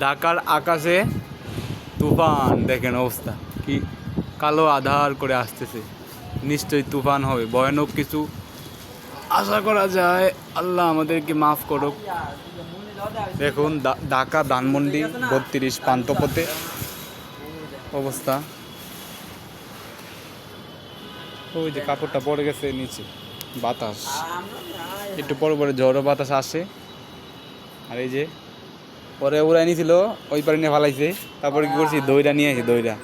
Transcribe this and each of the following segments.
ঢাকার আকাশে তুফান, দেখেন অবস্থা। কি কালো আধার করে আসতেছে। নিশ্চয়ই তুফান হবে। ভয়ানক কিছু আশা করা যায়। আল্লাহ আমাদেরকে মাফ করুক। দেখুন ঢাকা, ধানমন্ডি, বত্রিশ পান্তপথে অবস্থা। ওই যে কাপড়টা পড়ে গেছে নিচে। বাতাস। একটু পরে পরে ঝড়ো বাতাস আসে। আর এই যে পরে উড়াই নিয়েছিল ওই পারে নিয়ে ফালাইছে। তারপরে কি করছি দইটা নিয়ে আসি দইটা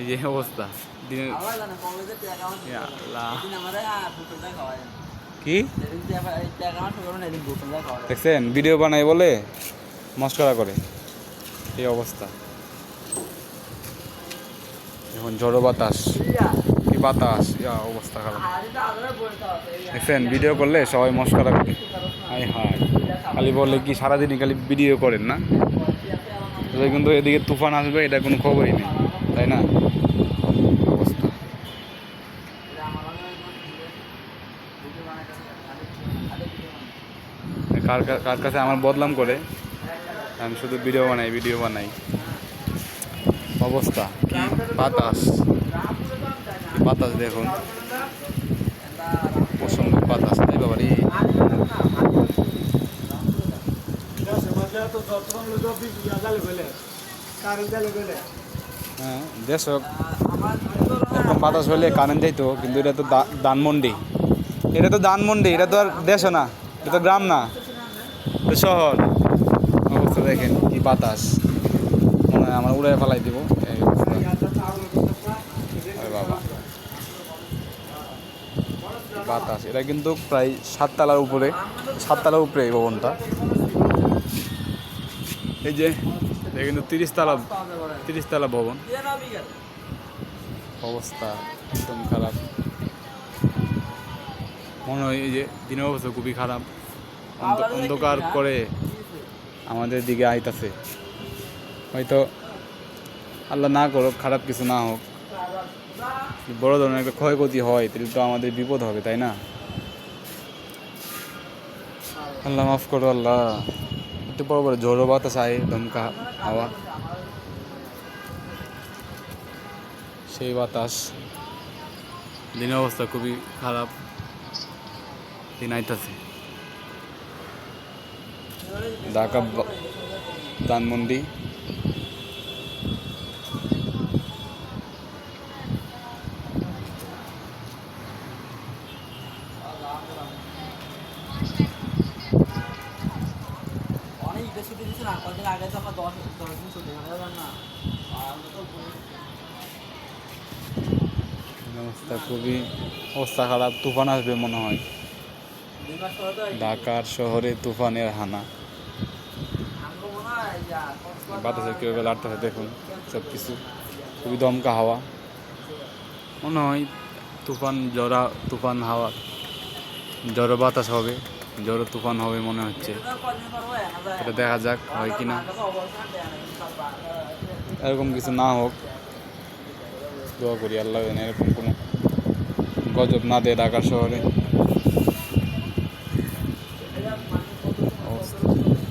এই যে অবস্থা। কি? দেখছেন? ভিডিও বানাই বলে মস্করা করে। এই অবস্থা। এখন ঝড়ো বাতাস। কি বাতাস? ইয়া, অবস্থা খারাপ। দেখছেন ভিডিও করলে সবাই মস্করা করে। হাই হাই। খালি বললে কি সারাদিনই খালি ভিডিও করেন না? কিন্তু এদিকে তুফান আসবে, এটা কোনো খবরই নেই, তাই না? অবস্থা। কার কার কাছে আমার বদলাম করে? আমি শুধু ভিডিও বানাই ভিডিও বানাই। অবস্থা বাতাস। বাতাস দেখুন। প্রচণ্ড বাতাস তাই বাবা রে। হ্যাঁ দেশ হোক। বাতাস হলে কারেন্ট যাইতো, কিন্তু এটা তো দা- ধানমন্ডি। এটা তো ধানমন্ডি, এটা তো আর দেশও না, এটা তো গ্রাম না। শহর। অবস্থা দেখেন কি বাতাস। মনে হয় আমার উড়ে ফেলাই দিব এই অবস্থা। আরে বাবা বাতাস। এটা কিন্তু প্রায় সাততলার উপরে সাততলার উপরে এই ভবনটা। এই যে, এটা কিন্তু তিরিশ তলা তিরিশ তলা ভবন। অবস্থা একদম খারাপ। মনে হয় এই যে দিনের অবস্থা খুবই খারাপ। অন্ধ- অন্ধকার করে আমাদের দিকে আইতাছে। হয়তো আল্লাহ না করুক, খারাপ কিছু না হোক। বড় ধরনের একটা ক্ষয়ক্ষতি হয়, তাহলে তো আমাদের বিপদ হবে, তাই না? আল্লাহ মাফ করো আল্লাহ। একটু বড় বড় ঝোড়ো বাতাস আয় দমকা হাওয়া। সেই বাতাস। দিনের অবস্থা খুবই খারাপ। দিন আইতাছে। ঢাকা ধানমন্ডি। অনেক ঈদের ছুটি না কদিন আগে তো আমার দশ দশ দিন ছুটি না। আর আমরা তো অবস্থা খুবই অবস্থা খারাপ তুফান আসবে মনে হয়। ঢাকার শহরে তুফানের হানা। বাতাসে কীভাবে লাড়তেছে দেখুন সব কিছু খুবই দমকা হাওয়া। মনে হয় তুফান জরা তুফান হাওয়া জড়ো বাতাস হবে। জড়ো তুফান হবে মনে হচ্ছে। এটা দেখা যাক হয় কি না এরকম কিছু না হোক, দোয়া করি আল্লাহ এরকম কোনো গজব না দেয় ঢাকার শহরে।